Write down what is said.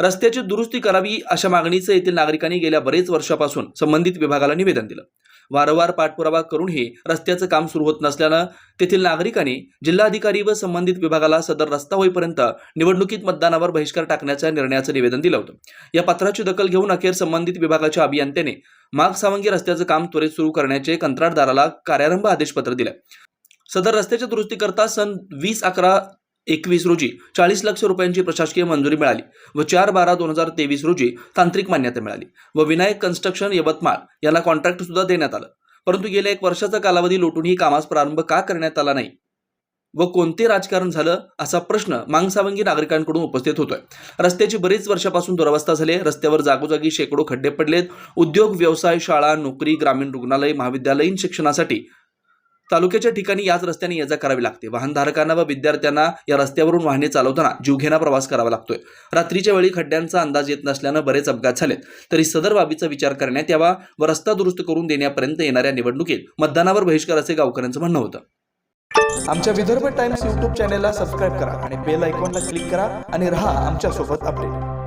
रस्त्याची दुरुस्ती करावी अशा मागणीचं येथील नागरिकांनी गेल्या बरेच वर्षापासून संबंधित विभागाला निवेदन दिलं. वारंवार पाठपुरावा करूनही रस्त्याचं काम सुरू होत नसल्यानं तेथील नागरिकांनी जिल्हाधिकारी व संबंधित विभागाला सदर रस्ता होईपर्यंत निवडणुकीत मतदानावर बहिष्कार टाकण्याच्या निर्णयाचं निवेदन दिलं होतं. या पत्राची दखल घेऊन अखेर संबंधित विभागाच्या अभियंत्याने माग सावंगी रस्त्याचं काम त्वरित सुरू करण्याचे कंत्राटदाराला कार्यारंभ आदेशपत्र दिलं. सदर रस्त्याच्या दुरुस्तीकरता सन वीस अकरा एकवीस रोजी चाळीस लक्ष रुपयांची प्रशासकीय मंजुरी मिळाली व चार बारा दोन हजार तेवीस रोजी तांत्रिक मान्यता मिळाली व विनायक कन्स्ट्रक्शन यवतमाळ याला कॉन्ट्रॅक्ट सुद्धा देण्यात आलं. परंतु गेल्या एक वर्षाचा कालावधी लोटूनही कामास प्रारंभ का करण्यात आला नाही? व कोणते राजकारण झालं? असा प्रश्न मांगसावंगी नागरिकांकडून उपस्थित होतोय. रस्त्याची बरीच वर्षापासून दुरावस्था झाली रस्त्यावर जागोजागी शेकडो खड्डे पडलेत. उद्योग व्यवसाय शाळा नोकरी ग्रामीण रुग्णालय महाविद्यालयीन शिक्षणासाठी तालुक्याच्या ठिकाणी याच रस्त्याने ये जा करावी लागते. वाहनधारकांना व विद्यार्थ्यांना या रस्त्यावरून वाहने चालवताना जीवघेणा प्रवास करावा लागतोय. रात्रीच्या वेळी खड्ड्यांचा अंदाज येत नसल्यानं बरेच अपघात झालेत. तरी सदर बाबीचा विचार करण्यात यावा व रस्ता दुरुस्त करून देण्यापर्यंत येणाऱ्या निवडणुकीत मतदानावर बहिष्कार असे गावकऱ्यांचं म्हणणं होतं. आमच्या विदर्भ टाइम्स यूट्यूब चॅनेलला सबस्क्राईब करा आणि बेल आयकॉनला क्लिक करा आणि रहा आमच्यासोबत अपडेट.